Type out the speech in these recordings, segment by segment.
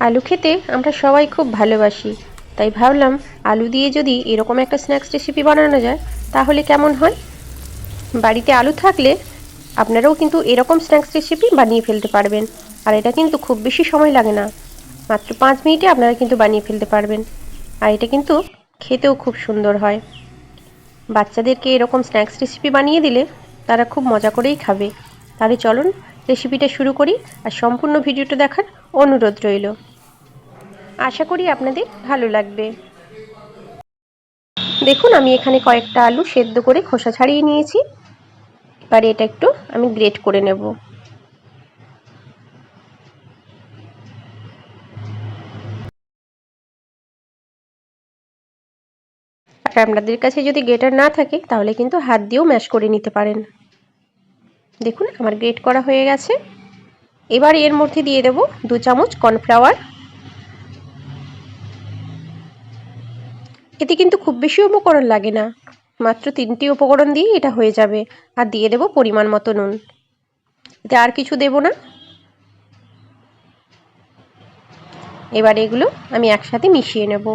আলু খেতে আমরা সবাই খুব ভালোবাসি। তাই ভাবলাম আলু দিয়ে যদি এরকম একটা স্ন্যাক্স রেসিপি বানানো যায়, তাহলে কেমন হয়? বাড়িতে আলু থাকলে আপনারাও কিন্তু এরকম স্ন্যাক্স রেসিপি বানিয়ে ফেলতে পারবেন। আর এটা কিন্তু খুব বেশি সময় লাগে না। মাত্র পাঁচ মিনিটে আপনারা কিন্তু বানিয়ে ফেলতে পারবেন। আর এটা কিন্তু খেতেও খুব সুন্দর হয়। বাচ্চাদেরকে এরকম স্ন্যাক্স রেসিপি বানিয়ে দিলে তারা খুব মজা করেই খাবে। তাহলে চলুন রেসিপিটা শুরু করি আর সম্পূর্ণ ভিডিওটা দেখার অনুরোধ রইল। আশা করি আপনাদের ভালো লাগবে। দেখুন, আমি এখানে কয়েকটা আলু সেদ্ধ করে খোসা ছাড়িয়ে নিয়েছি। এবার এটা একটু আমি গ্রেট করে নেব। আর আপনাদের কাছে যদি গ্রেটার না থাকে, তাহলে কিন্তু হাত দিয়েও ম্যাশ করে নিতে পারেন। দেখুন, আমার গ্রেট করা হয়ে গেছে। এবার এর মধ্যে দিয়ে দেব দু চামচ কর্নফ্লাওয়ার এতে কিন্তু খুব বেশি উপকরণ লাগে না। মাত্র তিনটি উপকরণ দিয়ে এটা হয়ে যাবে। আর দিয়ে দেব পরিমাণ মতো নুন। এতে আর কিছু দেব না। এবার এগুলো আমি একসাথে মিশিয়ে নেব।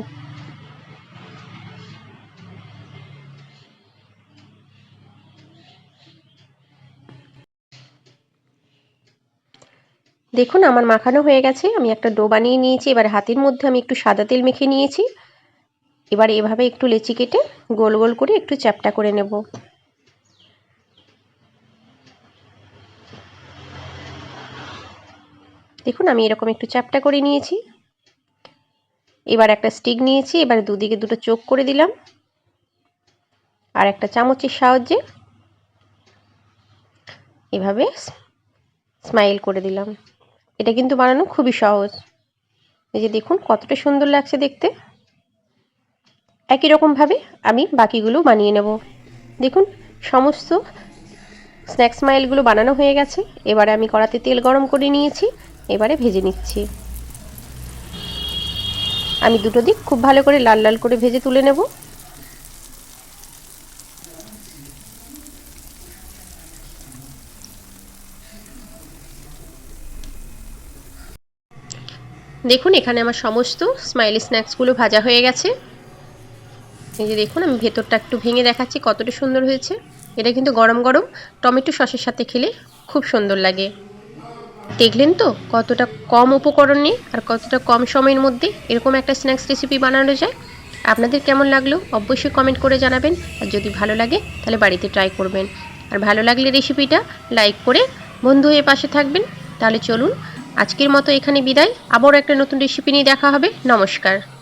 দেখুন, আমার মাখানো হয়ে গেছে। আমি একটা ডো বানিয়ে নিয়েছি। এবার হাতের মধ্যে আমি একটু সাদা তেল মেখে নিয়েছি। এবার এভাবে একটু লেচি কেটে গোল গোল করে একটু চ্যাপটা করে নেব। দেখুন, আমি এরকম একটু চ্যাপটা করে নিয়েছি। এবার একটা স্টিক নিয়েছি। এবার দুদিকে দুটো চোখ করে দিলাম। আর একটা চামচের সাহায্যে এভাবে স্মাইল করে দিলাম। এটা কিন্তু বানানো খুবই সহজ। এই যে দেখুন, কতটা সুন্দর লাগছে দেখতে। একই রকমভাবে আমি বাকিগুলো বানিয়ে নেব। দেখুন, সমস্ত স্ন্যাক্স মাইলগুলো বানানো হয়ে গেছে। এবারে আমি কড়াতে তেল গরম করে নিয়েছি, এবারে ভেজে নিচ্ছি। আমি দুটো দিক খুব ভালো করে লাল লাল করে ভেজে তুলে নেব। দেখুন, এখানে আমার সমস্ত স্মাইলি স্ন্যাক্সগুলো ভাজা হয়ে গেছে। এই যে দেখুন, আমি ভেতরটা একটু ভেঙে দেখাচ্ছি, কতটা সুন্দর হয়েছে। এটা কিন্তু গরম গরম টমেটো সসের সাথে খেলে খুব সুন্দর লাগে। দেখলেন তো, কতটা কম উপকরণ নিয়ে আর কতটা কম সময়ের মধ্যে এরকম একটা স্ন্যাক্স রেসিপি বানানো যায়। আপনাদের কেমন লাগল অবশ্যই কমেন্ট করে জানাবেন। আর যদি ভালো লাগে, তাহলে বাড়িতে ট্রাই করবেন। আর ভালো লাগলে রেসিপিটা লাইক করে বন্ধু হয়ে পাশে থাকবেন। তাহলে চলুন আজকের মতো এখানে বিদায়। আবারও একটা নতুন রেসিপি নিয়ে দেখা হবে। নমস্কার।